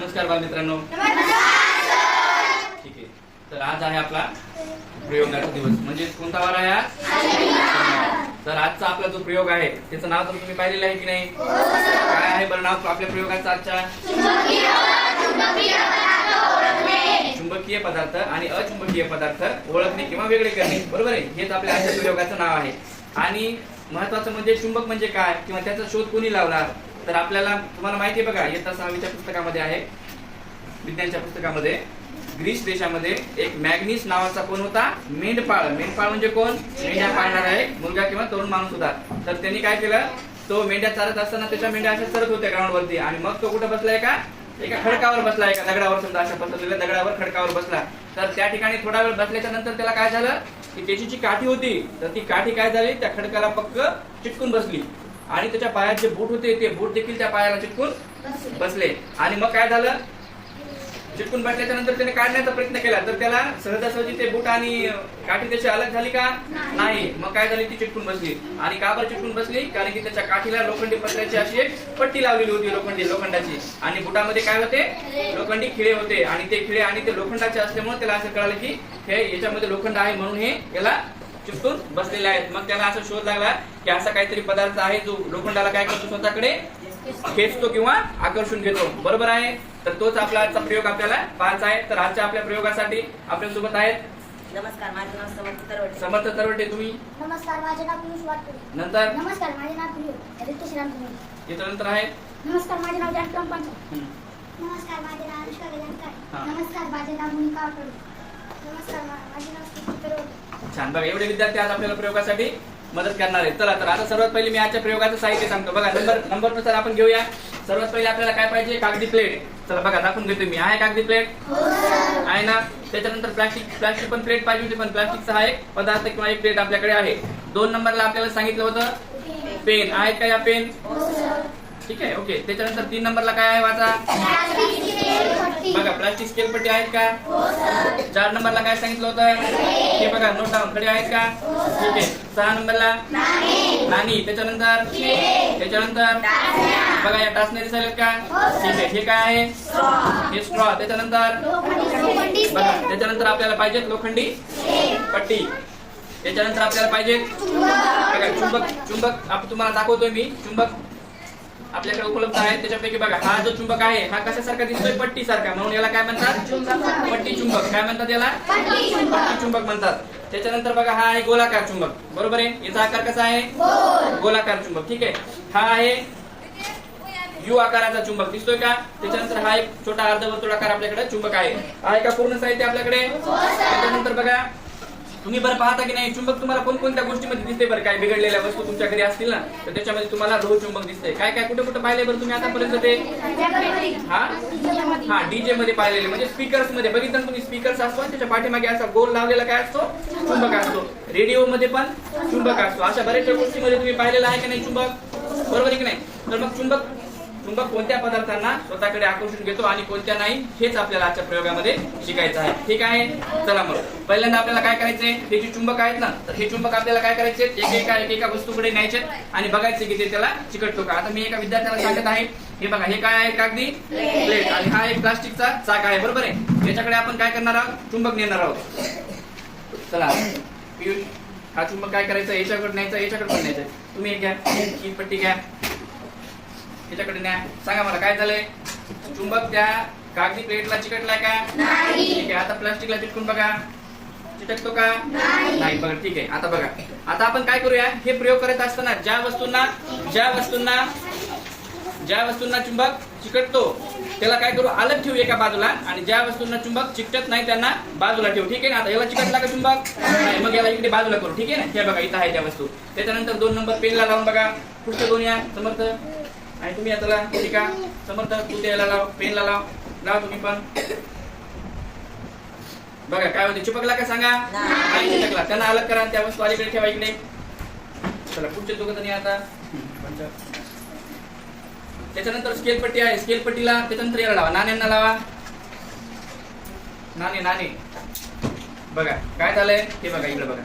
नमस्कार बालमित्रांनो. ठीक आहे. तर आज आहे आपला प्रयोगाचा दिवस. म्हणजे कोणता वार आहे आज? तर आजचा आपला जो प्रयोग आहे त्याचं नाव तर तुम्ही पाहिलेलं आहे की नाही? काय आहे बरं नाव आपल्या प्रयोगाचं आजच्या? चुंबकीय पदार्थ आणि अचुंबकीय पदार्थ ओळखणे किंवा वेगळे करणे. बरोबर आहे? हेच आपल्या आजच्या प्रयोगाचं नाव आहे. आणि महत्वाचं म्हणजे चुंबक म्हणजे काय? किंवा त्याचा शोध कोणी लावला? तर आपल्याला तुम्हाला माहिती आहे बघा इयत्ता सहावीच्या पुस्तकामध्ये आहे विज्ञानच्या पुस्तकामध्ये. ग्रीस देशामध्ये एक मॅग्नीस नावाचा कोण होता? मेंढपाळ. मेंढपाळ म्हणजे कोण? मेंढ्या पाळणार आहे मुलगा किंवा तरुण माणूस होता. तर त्यांनी काय केलं? तो मेंढ्या चालत असताना त्याच्या मेंढ्या अशा चरत होत्या ग्राउंड वरती आणि मग तो कुठे बसलाय का एका खडकावर बसला एका दगडावर समजा अशा बसलेल्या दगडावर खडकावर बसला. तर त्या ठिकाणी थोडा वेळ बसल्याच्या नंतर त्याला काय झालं? की त्याची जी काठी होती तर ती काठी काय झाली? त्या खडकाला पक्क चिटकून बसली. आणि त्याच्या पायात जे बूट होते ते बूट देखील त्या पायाला चिटकून बसले. आणि मग काय झालं? चिटकून बसल्याच्या नंतर त्याने काढण्याचा प्रयत्न केला. तर त्याला सहजासहजी ते बूट आणि काठी त्याची अलग झाली का? नाही. मग काय झाली? ती चिटकून बसली. आणि का बरं चिटकून बसली? कारण की त्याच्या काठीला लोखंडी पत्र्याची अशी एक पट्टी लावलेली होती लोखंडी लोखंडाची. आणि बुटामध्ये काय होते? लोखंडी खिळे होते. आणि ते खिळे आणि ते लोखंडाचे असल्यामुळे त्याला असं कळालं की हे याच्यामध्ये लोखंड आहे म्हणून हे याला चिपटून बसलेले आहेत. मग त्याला असं शोध लागला की असा काहीतरी पदार्थ आहे जो लोखंडाला काय करतो स्वतःकडे? खेचतो किंवा आकर्षून घेतो. बरोबर आहे? तर तोच आपला आजचा प्रयोग आपल्याला पाहायचा आहे. तर आजच्या आपल्या प्रयोगासाठी आपल्यासोबत आहेत नमस्कार माझं नाव समर्थ तरवटे. समर्थ तरवटे तुम्ही? नमस्कार माझे नाव पियुष नंतर? नमस्कार माझे नाव पियुष. ऋतू श्रीराम तुम्ही? इथं नंतर आहे? नमस्कार माझे नाव. नमस्कार माझे नाव अनुष्का नमस्कार माझे नाव नमस्कार माझे नाव तरवटे. छान. बघा एवढे विद्यार्थी आज आपल्याला प्रयोगासाठी मदत करणार आहे चला तर आता सर्वात पहिले मी आजच्या प्रयोगाचं साहित्य सांगतो. बघा नंबर नंबरनुसार आपण घेऊया. सर्वात पहिले आपल्याला काय पाहिजे? कागदी प्लेट चला बघा दाखवून घेतो मी. आहे कागदी प्लेट आहे ना? त्याच्यानंतर प्लास्टिक प्लास्टिक पण प्लेट पाहिजे होती पण प्लास्टिकचा हा एक पदार्थ किंवा एक प्लेट आपल्याकडे आहे. दोन नंबरला आपल्याला सांगितलं होतं पेन आहेत का या पेन ठीक आहे ओके त्याच्यानंतर तीन नंबरला काय आहे वाचा बघा प्लास्टिक स्केल पट्टी आहेत का? चार नंबरला काय सांगितलं होतं? हे बघा नोट डाऊन खडे आहेत का? ठीक आहे. सहा नंबरला? नाणी. त्याच्यानंतर? त्याच्यानंतर? बघा या टाचने दिसायला का? ठीक आहे हे काय आहे? हे स्ट्रॉ त्याच्यानंतर? बघा त्याच्यानंतर आपल्याला पाहिजेत लोखंडी पट्टी. त्याच्यानंतर आपल्याला पाहिजे बघा चुंबक. चुंबक आपण तुम्हाला दाखवतोय मी. चुंबक. आपल्याकडे उपलब्ध आहे त्याच्यापैकी बघा हा जो चुंबक आहे हा कशासारखा दिसतोय? पट्टी सारखा म्हणून याला काय म्हणतात? पट्टी चुंबक. काय म्हणतात याला? पट्टी चुंबक म्हणतात. त्याच्यानंतर बघा हा आहे गोलाकार चुंबक. बरोबर आहे? याचा आकार कसा आहे? गोलाकार चुंबक. ठीक आहे? हा आहे यू आकाराचा चुंबक. दिसतोय का? त्याच्यानंतर हा एक छोटा अर्धवर्तुळाकार आपल्याकडे चुंबक आहे. आहे का पूर्ण साहित्य आपल्याकडे? त्याच्यानंतर बघा तुम्ही बरं पाहता की नाही? चुंबक तुम्हाला कोणकोणत्या गोष्टीमध्ये दिसते बरं? काय बिघडलेल्या वस्तू तुमच्या घरी असतील ना तर त्याच्यामध्ये तुम्हाला रोह चुंबक दिसते काय काय कुठे कुठे पाहिले बरं तुम्ही आतापर्यंत ते? हा? हा डीजे मध्ये पाहिलेले. म्हणजे स्पीकर्समध्ये बघितलं तुम्ही स्पीकर्स असतो त्याच्या पाठीमागे असा गोल लावलेला काय असतो? चुंबक असतो. रेडिओ मध्ये पण चुंबक असतो. अशा बऱ्याचशा गोष्टीमध्ये तुम्ही पाहिलेलं आहे की नाही चुंबक? बरोबर आहे की नाही? तर मग चुंबक चुंबक कोणत्या पदार्थांना स्वतःकडे आकर्षून घेतो आणि कोणत्या नाही हेच आपल्याला आजच्या प्रयोगामध्ये शिकायचं आहे. ठीक आहे? चला मग. पहिल्यांदा आपल्याला काय करायचंय? हे जे चुंबक आहेत ना तर हे चुंबक आपल्याला काय करायचे? एक एका एक एका वस्तूकडे न्यायचे आणि बघायचे की ते त्याला चिकटतो का आता मी एका विद्यार्थ्याला सांगत आहे. हे बघा हे काय आहे कागदी? प्लेट. आणि हा एक प्लास्टिकचा चाक आहे. बरोबर आहे? याच्याकडे आपण काय करणार आहोत? चुंबक नेणार आहोत. चला. पियुष हा चुंबक काय करायचं? याच्याकडे न्यायचं याच्याकडे पण न्यायचं. तुम्ही एक घ्या. ही पट्टी घ्या. त्याच्याकडे न्या. सांगा मला काय झालंय? चुंबक त्या कागदी प्लेटला चिकटलाय का? ठीक आहे आता प्लास्टिकला चिटकून बघा. चिटकतो का? नाही. बघा ठीक आहे आता बघा. आता आपण काय करूया? हे प्रयोग करत असताना ज्या वस्तूंना ज्या वस्तूंना ज्या वस्तूंना चुंबक चिकटतो त्याला काय करू? अलग ठेवू एका बाजूला आणि ज्या वस्तूंना चुंबक चिकटत नाही त्यांना बाजूला ठेवू. ठीक आहे ना? आता याला चिकटला का चुंबक? नाही मग याला इकडे बाजूला करू. ठीक आहे ना? हे बघा इथं आहे त्या वस्तू. त्याच्यानंतर दोन नंबर पेनला लावून बघा. पुढचे दोन या. समर्थ. आणि तुम्ही आता ठीक आहे. समर्थ तू त्याला लाव पेनला लाव. लाव तुम्ही पण. बघा काय होते चिपकला का सांगा? नाही. चिपकला. त्यांना अलग करा त्या वस्तू अलीकडे ठेवा इकडे. चला पुढचे दोघं जणी आता. त्याच्यानंतर स्केल पट्टी आहे. स्केल पट्टीला त्याच्यानंतर याला लावा. नाण्यांना लावा. नाणे नाणे. बघा काय झालंय? हे बघा इकडे बघा.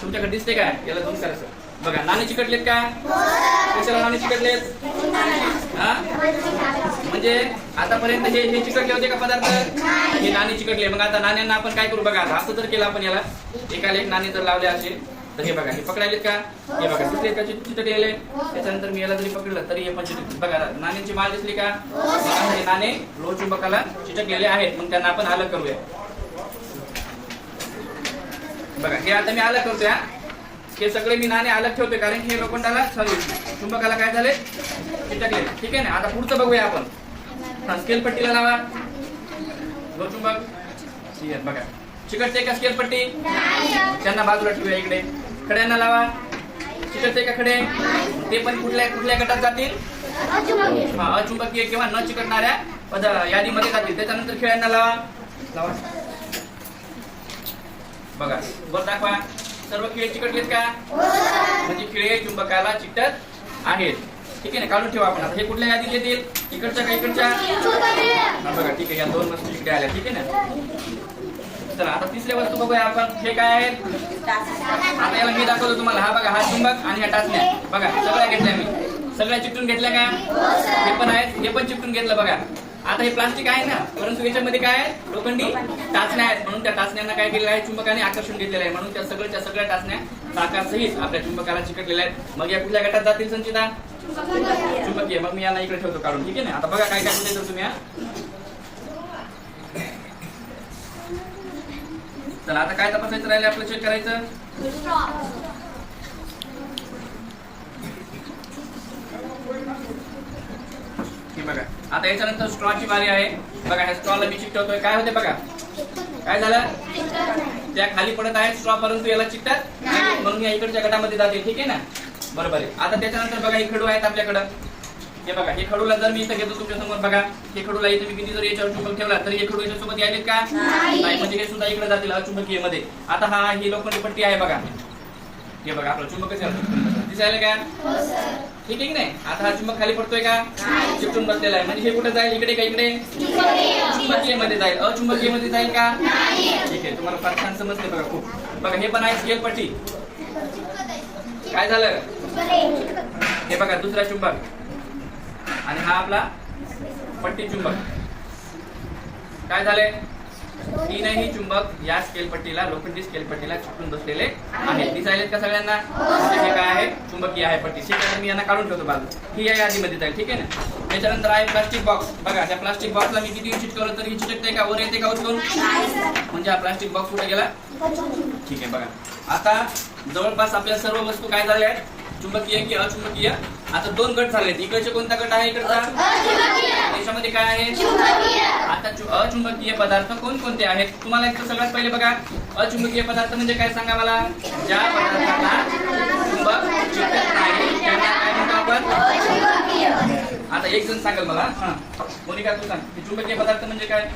तुमच्याकडे दिसते काय याला दोन करायचं बघा नाणे चिकटलेत का? कशाला नाणे चिकटलेत हा? म्हणजे आतापर्यंत हे हे चिकटले होते का पदार्थ? हे नाणे चिकटले मग आता नाण्यांना आपण काय करू बघा आता असं जर केलं आपण याला. एकाला एक नाणे जर लावले असे तर हे बघा हे पकडायलेत का? हे बघा तिथे का चिकटलेले त्याच्यानंतर मी याला जरी पकडलं तरी हे पण चिटक बघा नाण्यांची माल दिसली का? हे नाणे लोह चुंबकाला चिटकलेले आहेत. मग त्यांना आपण अलग करूया. बघा हे आता मी अलग करतोय हा. सगळे मी नाणे अलग ठेवतोय कारण हे लोखंडाला सॉरी चुंबकाला काय झाले? चिटकले. ठीक आहे ना? आता पुढचं बघूया आपण. हा, स्केल पट्टीला लावा. लोह चुंबक. ठीक आहे बघा. चिकटते का स्केल पट्टी? त्यांना बाजूला ठेवूया इकडे. खड्यांना लावा. चिकटते का खडे? ते पण कुठल्या कुठल्या गटात जातील? हा, अचुंबकीय किंवा न चिकटणाऱ्या यादीमध्ये जातील. त्याच्यानंतर खेळ्यांना लावा. लावा. बघा. वर दाखवा. सर्व खिळे चिकटलेत का? म्हणजे खिळे चुंबकाला चिकटत आहेत. ठीक आहे ना? काढून ठेवा आपण आता. हे कुठल्या यादीत येतील? इकडच्या का इकडच्या? बघा ठीक आहे. या दोन वस्तू इकडे आल्या. ठीक आहे ना? चला आता तिसऱ्या वस्तू बघूया आपण. हे काय आहेत? आता याला मी दाखवतो तुम्हाला. हा बघा हा चुंबक आणि ह्या टाचण्या. बघा सगळ्या घेतल्या मी. सगळ्या चिकटून घेतल्या का? हे पण आहेत. हे पण चिकटून घेतलं बघा. आता हे प्लास्टिक आहे ना परंतु याच्यामध्ये काय आहे? लोखंडी टाचण्या आहेत. म्हणून त्या टाचण्यांना काय केलेलं आहे? चुंबकाने आकर्षण घेतलेलं आहे. म्हणून त्या सगळ्या सगळ्या टाचण्या साकार सहित आपल्या चुंबकाला चिकटलेल्या आहेत. मग या कुठल्या गटात जातील संचिता? चुंबकीय. मग मी यांना इकडे ठेवतो काढून. ठीक आहे ना? आता बघा काय काय कुठे तुम्ही चला आता काय तपासायचं राहिले आपलं चेक करायचं? बघा. आता याच्यानंतर स्ट्रॉची बारी आहे. बघा ह्या स्ट्रॉला मी चिकटवतोय. काय होते बघा? काय झालं? त्या खाली पडत आहेत स्ट्रॉ परंतु याला चिकटतात नाही, म्हणून या इकडच्या गटामध्ये जाते. ठीक आहे ना? बरोबर आहे. आता त्याच्यानंतर बघा हे खडू आहेत आपल्याकडं. हे बघा हे खडूला जर मी इथं घेतो तुमच्यासमोर बघा. हे खडूला इथे मी किती जर याच्यावर चुंबक ठेवला तरी हे खडू याच्यासोबत यायलेत का? नाही. म्हणजे हे सुद्धा इकडे जातील अचुंबकीयमध्ये आता हा ही लोखंडी पट्टी आहे बघा. हे बघा आपलं चुंबकच. दिसायला का? ठीक आहे की नाही? आता हा चुंबक खाली पडतोय का? चिपटून बसलेला आहे. म्हणजे हे कुठे जाईल? इकडे का इकडे? चुंबकीयमध्ये जाईल. अचुंबकीयमध्ये जाईल का? ठीक आहे. तुम्हाला फार छान समजते बघा खूप. बघा हे पण आहे स्केल पट्टी. काय झालं? हे बघा दुसरा चुंबक. आणि हा आपला पट्टी चुंबक. काय झालंय? तीनही चुंबक या स्केल पट्टीला लोखंडी स्केल पट्टीला चिकटून बसलेले आहेत. दिसायलेत का सगळ्यांना? हे काय आहे. चुंबकीय आहे पट्टी. ठीक आहे मी यांना काढून ठेवतो बाजू. ही या यादीमध्ये जाईल ठीक आहे ना? त्याच्यानंतर आहे प्लास्टिक बॉक्स बघा त्या प्लास्टिक बॉक्सला मी किती चिटकवलं तरी ही शकते का? वर येते का उचलून? म्हणजे हा प्लास्टिक बॉक्स कुठे गेला? ठीक आहे बघा. आता जवळपास आपल्या सर्व वस्तू काय झाल्या आहेत? चुंबकीय की अचुंबकीय? आता दोन गट झाले इकडचे कोणता गट आहे? इकडचा? याच्यामध्ये काय आहे? आता अचुंबकीय पदार्थ कोणकोणते आहेत? तुम्हाला एक सगळ्यात पहिले बघा अचुंबकीय पदार्थ म्हणजे काय सांगा मला? ज्या पदार्थांना चुंबक चिकटत नाही त्यांना काय म्हणतो आपण? आता एक जण सांगाल मला हा. मोनिका तू सांग. की चुंबकीय पदार्थ म्हणजे काय?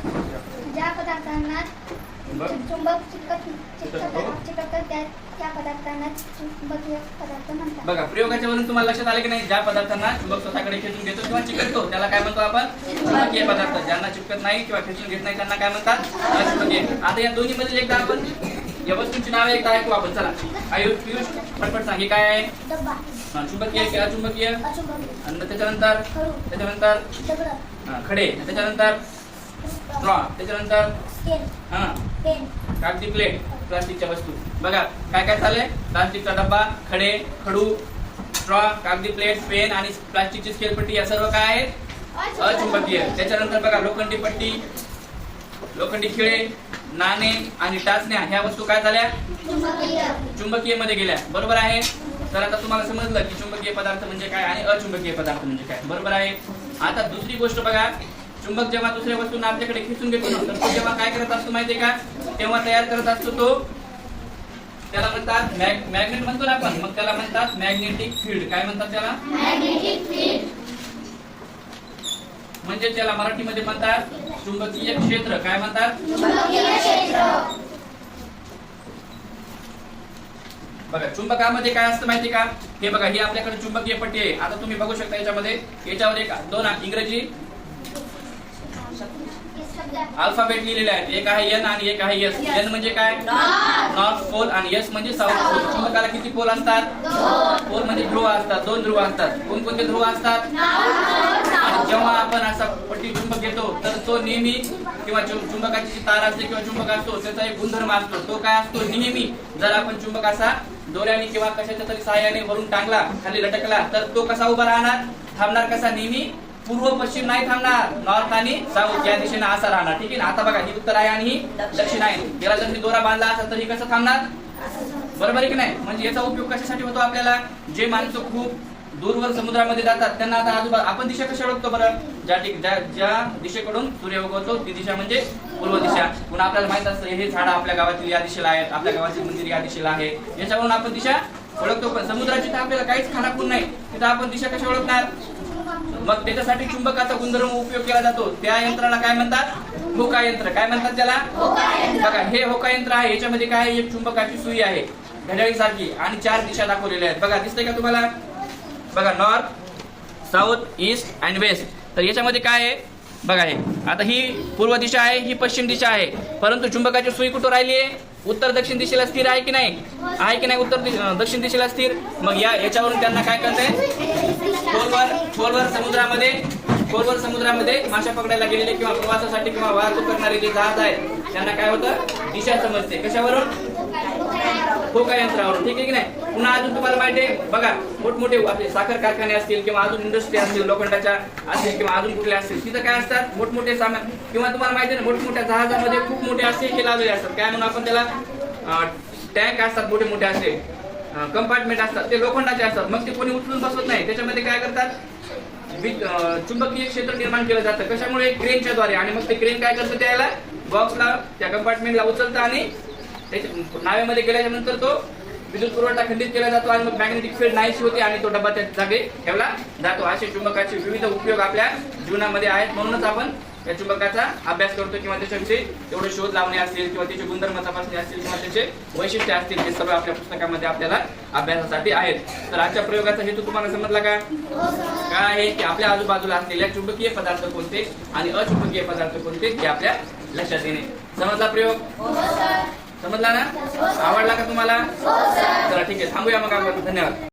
ज्या पदार्थांना चुंबक? चुंबक चिकट चिकटतात चिकटतात त्या त्या पदार्थांना चुंबकीय पदार्थ म्हणतात. बघा प्रयोगाच्या वरून तुम्हाला लक्षात आलं की नाही? ज्या पदार्थांना चुंबक स्वतःकडे खेचून घेतो किंवा चिकटतो त्याला काय म्हणतो आपण? चुंबकीय पदार्थ. ज्यांना चिकटत नाही किंवा खेचून घेत नाही त्यांना काय म्हणतात? अचुंबकीय. आता या दोन्ही मधील एकदा आपण या वस्तूंची नावे एकदा ऐकू आपण. चला. आयुष पियुष पटपट सांग. हे काय आहे? चुंबकीय की अचुंबकीय? अचुंबकीय. आणि त्याच्यानंतर? त्याच्यानंतर? खडे. त्याच्यानंतर? त्याच्यानंतर? हा. कागदी प्लेट प्लास्टिकच्या वस्तू. बघा काय काय चाललंय? प्लास्टिकचा डब्बा खडे खडू स्ट्रॉ कागदी प्लेट पेन आणि प्लास्टिकची स्केलपट्टी या सर्व काय आहेत? अचुंबकीय त्याच्यानंतर बघा लोखंडी पट्टी लोखंडी खिळे नाणे आणि टाचण्या ह्या वस्तू काय झाल्या? चुंबकीय. चुंबकीयमध्ये गेल्या. बरोबर आहे? तर आता तुम्हाला समजलं की चुंबकीय पदार्थ म्हणजे काय आणि अचुंबकीय पदार्थ म्हणजे काय. बरोबर आहे? आता दुसरी गोष्ट बघा. चुंबक जेव्हा दुसऱ्या वस्तूंना आपल्याकडे खेचून घेतो ना तर तो जेव्हा काय करत असतो माहितीये का? तेव्हा तयार करत असतो तो त्याला म्हणतात मॅग्नेट म्हणतो ना आपण मग त्याला म्हणतात मॅग्नेटिक फील्ड. काय म्हणतात त्याला? Magnetic field. म्हणजे त्याला मराठीमध्ये म्हणतात चुंबकीय क्षेत्र. काय म्हणतात? चुंबकीय क्षेत्र. बघा चुंबकामध्ये काय असतं माहिती का? हे बघा ही आपल्याकडे चुंबकीय पट्टी आहे. आता तुम्ही बघू शकता याच्यामध्ये. याच्यावर एक दोन इंग्रजी अल्फाबेट लिहिलेले आहेत. एक आहे एन आणि एक आहे एस एन म्हणजे काय? नॉर्थ पोल आणि एस म्हणजे साऊथ पोल चुंबकाला किती पोल असतात? पोल म्हणजे ध्रुव असतात. दोन ध्रुव असतात. कोणकोणते ध्रुव असतात? आणि जेव्हा आपण असा पट्टी चुंबक घेतो तर तो नेहमी किंवा चुंबकाची जी तार असते किंवा चुंबक असतो त्याचा एक गुणधर्म असतो. तो काय असतो? नेहमी जर आपण चुंबक असा दोऱ्याने किंवा कशाच्या तरी सहाय्याने वरून टांगला खाली लटकला तर तो कसा उभा राहणार? थांबणार कसा? नेहमी पूर्व पश्चिम नाही थांबणार. नॉर्थ आणि साऊथ या दिशेने असा राहणार. ठीक आहे ना? आता बघा ही उत्तर आहे आणि ही दक्षिण आहे. याला जर मी दोरा बांधला असेल तर ही कसं थांबणार? बरोबर आहे की नाही? म्हणजे याचा उपयोग कशासाठी होतो आपल्याला? जे माणसं खूप दूरवर समुद्रामध्ये जातात त्यांना आता आजूबाजू आपण दिशा कशा ओळखतो बरं? ज्या ज्या ज्या दिशेकडून सूर्य उगवतो ती दिशा म्हणजे पूर्व दिशा. पुन्हा आपल्याला माहीत असतं हे झाड आपल्या गावातील या दिशेला आहेत आपल्या गावाचे मंदिर या दिशेला आहे. याच्यावरून आपण दिशा ओळखतो पण समुद्राची तर आपल्याला काहीच खानापूर नाही. तिथं आपण दिशा कशा ओळखणार? मग त्याच्यासाठी चुंबकाचा गुणधर्म उपयोग केला जातो. त्या यंत्राला काय म्हणतात? होका यंत्र. काय म्हणतात त्याला? बघा हे होका यंत्र आहे. याच्यामध्ये काय? एक चुंबकाची सुई आहे. घड्याळी सारखी आणि चार दिशा दाखवलेल्या आहेत. बघा दिसतंय का तुम्हाला? बघा north south east and west तर याच्यामध्ये काय आहे? बघा हे. आता ही पूर्व दिशा आहे ही पश्चिम दिशा आहे. परंतु चुंबकाची सुई कुठं राहिली आहे? उत्तर दक्षिण दिशेला स्थिर आहे की नाही? आहे की नाही उत्तर दक्षिण दिशेला स्थिर? मग या याच्यावरून त्यांना काय करताय खोलवर खोलवर समुद्रामध्ये खोलवर समुद्रामध्ये माशा पकडायला गेलेले किंवा प्रवासासाठी किंवा वाहतूक करणारे जे जहाज आहे त्यांना काय होतं? दिशा समजते. कशावरून? खोका यंत्रावरून. ठीक आहे की नाही? पुन्हा अजून तुम्हाला माहिती आहे बघा मोठमोठे आपले साखर कारखाने असतील किंवा अजून इंडस्ट्री असतील लोखंडाच्या असतील किंवा अजून कुठले असतील तिथं काय असतात? मोठमोठे सामान. किंवा तुम्हाला माहिती आहे मोठमोठ्या जहाजामध्ये खूप मोठे असे हे लावलेले असतात. काय म्हणून आपण त्याला? टँक असतात मोठे मोठे असे. कंपार्टमेंट असतात ते लोखंडाचे असतात. मग ते कोणी उचलून बसवत नाही. त्याच्यामध्ये काय करतात? चुंबकीय क्षेत्र निर्माण केलं जातं. कशामुळे? क्रेनच्या द्वारे. आणि मग ते क्रेन काय करतं त्याला? बॉक्सला त्या कंपार्टमेंटला उचलतं आणि त्याच्या नावेमध्ये गेल्याच्यानंतर तो विद्युत पुरवठा खंडित केला जातो आणि मग मॅग्नेटिक फील्ड नाहीशी होते आणि तो डबा त्या जागे ठेवला जातो. असे चुंबकाचे विविध उपयोग आपल्या जीवनामध्ये आहेत. म्हणूनच आपण या चुंबकाचा अभ्यास करतो किंवा त्याच्याविषयी तेवढे शोध लावणे असतील किंवा त्याचे गुणधर्म तपासणे असतील किंवा त्याचे वैशिष्ट्य असतील हे सर्व आपल्या पुस्तकामध्ये आपल्याला अभ्यासासाठी आहेत. तर आजच्या प्रयोगाचा हेतू तुम्हाला समजला का? काय आहे की आपल्या आजूबाजूला असलेल्या चुंबकीय पदार्थ कोणते आणि अचुंबकीय पदार्थ कोणते हे आपल्या लक्षात येणे. समजला प्रयोग? समजला ना? आवडला का तुम्हाला? चला ठीक आहे. थांबूया मग आपण. धन्यवाद.